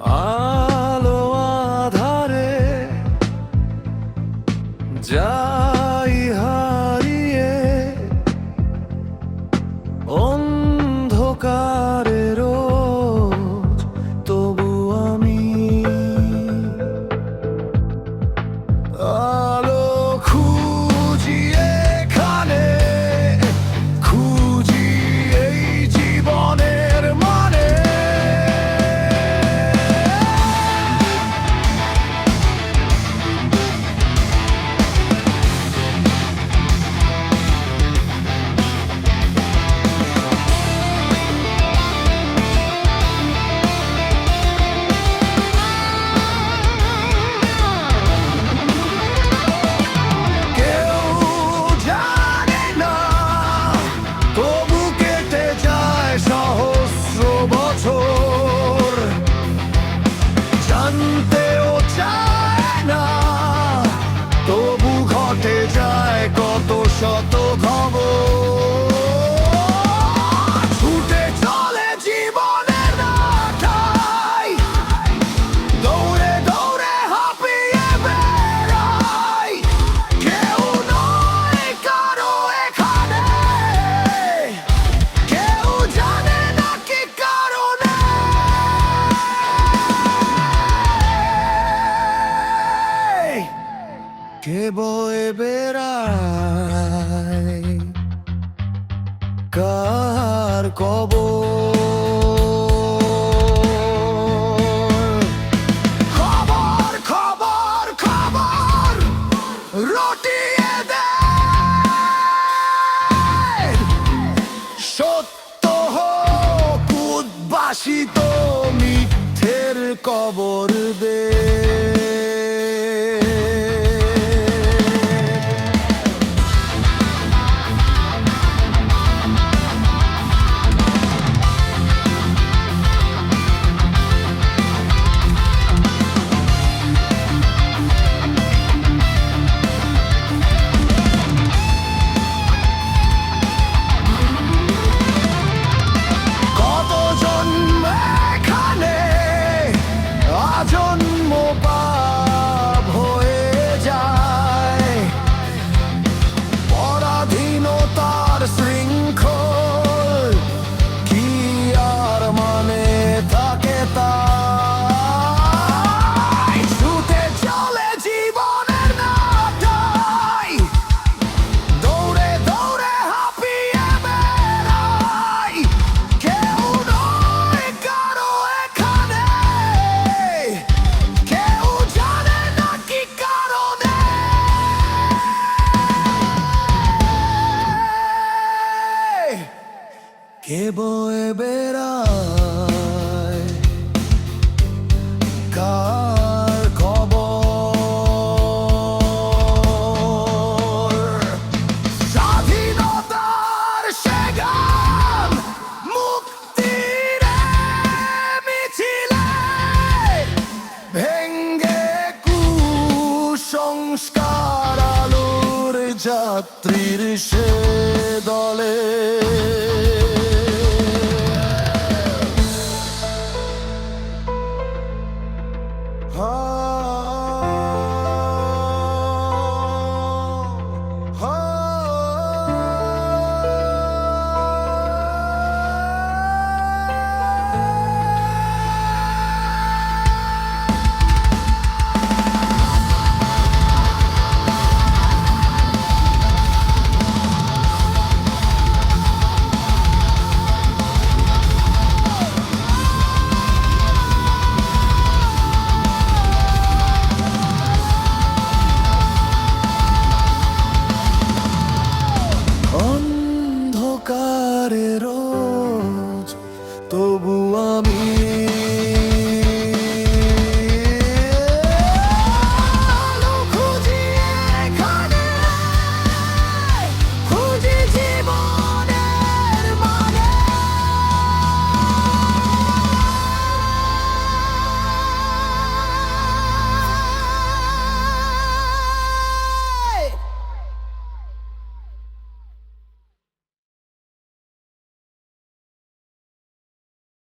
Ah. খবর। ছুটে চলে জীবনের রাটাই দৌড়ে দৌড়ে হাঁপিয়ে বেড়াই। কেউ নয় কারও এখানে। কেউ জানে না কি কারণে। কে বয়ে কার কব খবর খবর খবর রটিয়ে দেয় উদ্বাসিত মিথ্যের কবর দে। কে বয়ে বেড়ায়? কার খবর? স্বাধীনতার মুক্তির আলোর যাত্রীর সে দলে